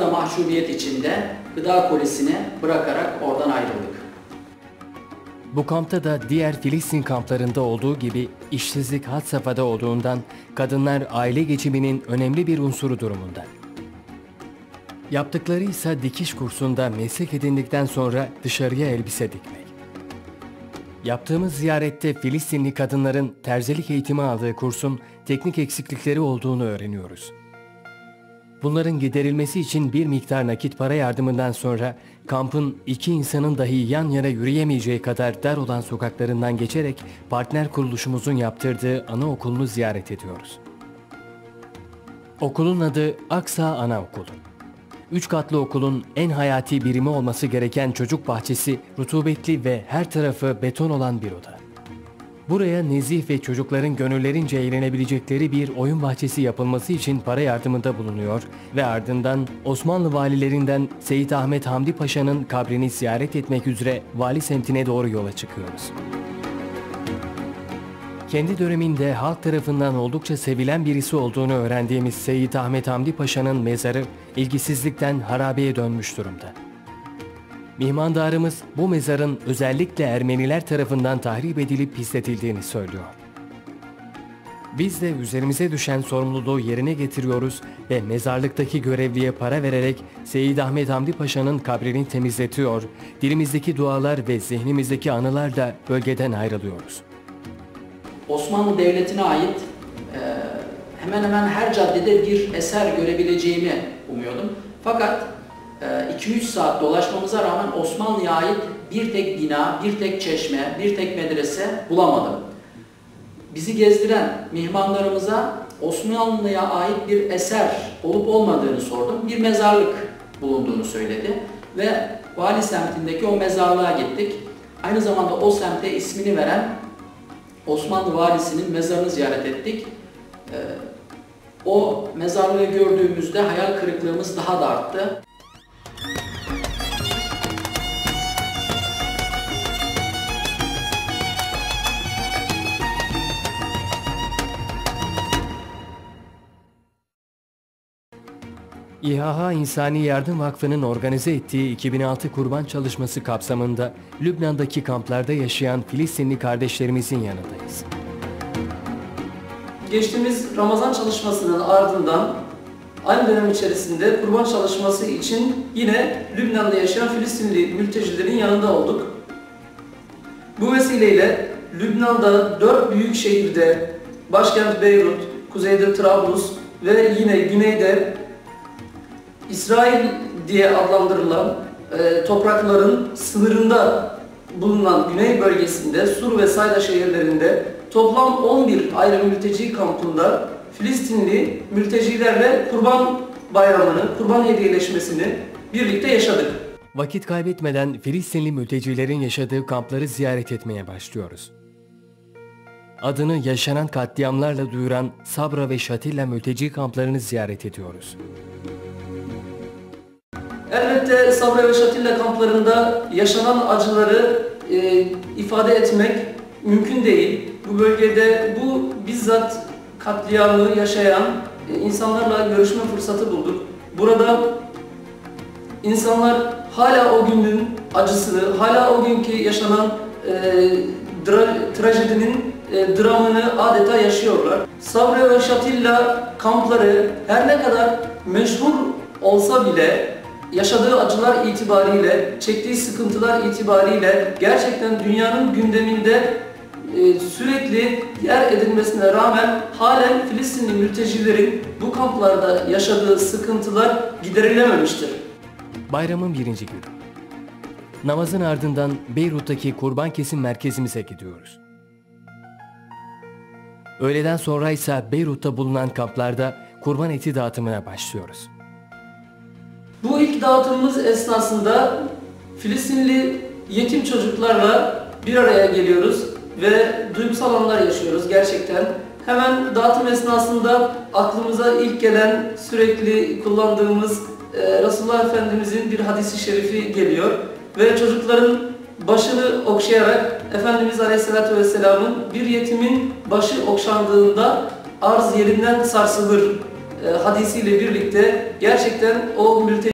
da mahcubiyet içinde gıda polisini bırakarak oradan ayrıldık. Bu kampta da diğer Filistin kamplarında olduğu gibi işsizlik had safhada olduğundan kadınlar aile geçiminin önemli bir unsuru durumunda. Yaptıkları ise dikiş kursunda meslek edindikten sonra dışarıya elbise dikmek. Yaptığımız ziyarette Filistinli kadınların terzilik eğitimi aldığı kursun teknik eksiklikleri olduğunu öğreniyoruz. Bunların giderilmesi için bir miktar nakit para yardımından sonra kampın iki insanın dahi yan yana yürüyemeyeceği kadar dar olan sokaklarından geçerek partner kuruluşumuzun yaptırdığı anaokulunu ziyaret ediyoruz. Okulun adı Aksa Anaokulu. Üç katlı okulun en hayati birimi olması gereken çocuk bahçesi rutubetli ve her tarafı beton olan bir oda. Buraya nezih ve çocukların gönüllerince eğlenebilecekleri bir oyun bahçesi yapılması için para yardımında bulunuyor ve ardından Osmanlı valilerinden Seyit Ahmet Hamdi Paşa'nın kabrini ziyaret etmek üzere vali semtine doğru yola çıkıyoruz. Kendi döneminde halk tarafından oldukça sevilen birisi olduğunu öğrendiğimiz Seyit Ahmet Hamdi Paşa'nın mezarı ilgisizlikten harabeye dönmüş durumda. Mihmandarımız bu mezarın özellikle Ermeniler tarafından tahrip edilip pisletildiğini söylüyor. Biz de üzerimize düşen sorumluluğu yerine getiriyoruz ve mezarlıktaki görevliye para vererek Seyyid Ahmet Hamdi Paşa'nın kabrini temizletiyor, dilimizdeki dualar ve zihnimizdeki anılarla bölgeden ayrılıyoruz. Osmanlı Devleti'ne ait e, hemen hemen her caddede bir eser görebileceğimi umuyordum. Fakat 2-3 e, saat dolaşmamıza rağmen Osmanlı'ya ait bir tek bina, bir tek çeşme, bir tek medrese bulamadım. Bizi gezdiren mihmanlarımıza Osmanlı'ya ait bir eser olup olmadığını sordum. Bir mezarlık bulunduğunu söyledi ve Vali semtindeki o mezarlığa gittik. Aynı zamanda o semte ismini veren Osmanlı valisinin mezarını ziyaret ettik. Ee, o mezarlığı gördüğümüzde hayal kırıklığımız daha da arttı. İHH İnsani Yardım Vakfı'nın organize ettiği 2006 kurban çalışması kapsamında Lübnan'daki kamplarda yaşayan Filistinli kardeşlerimizin yanındayız. Geçtiğimiz Ramazan çalışmasının ardından aynı dönem içerisinde kurban çalışması için yine Lübnan'da yaşayan Filistinli mültecilerin yanında olduk. Bu vesileyle Lübnan'da dört büyük şehirde başkent Beyrut, kuzeyde Trablus ve yine güneyde İsrail diye adlandırılan e, toprakların sınırında bulunan güney bölgesinde Sur ve Sayda şehirlerinde toplam 11 ayrı mülteci kampında Filistinli mültecilerle kurban bayramını, kurban hediyeleşmesini birlikte yaşadık. Vakit kaybetmeden Filistinli mültecilerin yaşadığı kampları ziyaret etmeye başlıyoruz. Adını yaşanan katliamlarla duyuran Sabra ve Şatilla mülteci kamplarını ziyaret ediyoruz. Elbette Sabra ve Şatilla kamplarında yaşanan acıları e, ifade etmek mümkün değil. Bu bölgede bu bizzat katliamı yaşayan e, insanlarla görüşme fırsatı bulduk. Burada insanlar hala o günün acısını, hala o günkü yaşanan e, tra trajedinin e, dramını adeta yaşıyorlar. Sabra ve Şatilla kampları her ne kadar meşhur olsa bile yaşadığı acılar itibariyle, çektiği sıkıntılar itibariyle gerçekten dünyanın gündeminde e, sürekli yer edilmesine rağmen halen Filistinli mültecilerin bu kamplarda yaşadığı sıkıntılar giderilememiştir. Bayramın birinci günü. Namazın ardından Beyrut'taki kurban kesim merkezimize gidiyoruz. Öğleden sonra ise Beyrut'ta bulunan kamplarda kurban eti dağıtımına başlıyoruz. Dağıtımımız esnasında Filistinli yetim çocuklarla bir araya geliyoruz ve duygusal anlar yaşıyoruz gerçekten. Hemen dağıtım esnasında aklımıza ilk gelen sürekli kullandığımız e, Resulullah Efendimizin bir hadisi şerifi geliyor ve çocukların başını okşayarak Efendimiz Aleyhisselatü Vesselam'ın bir yetimin başı okşandığında arz yerinden sarsılır e, hadisiyle birlikte gerçekten o mülteci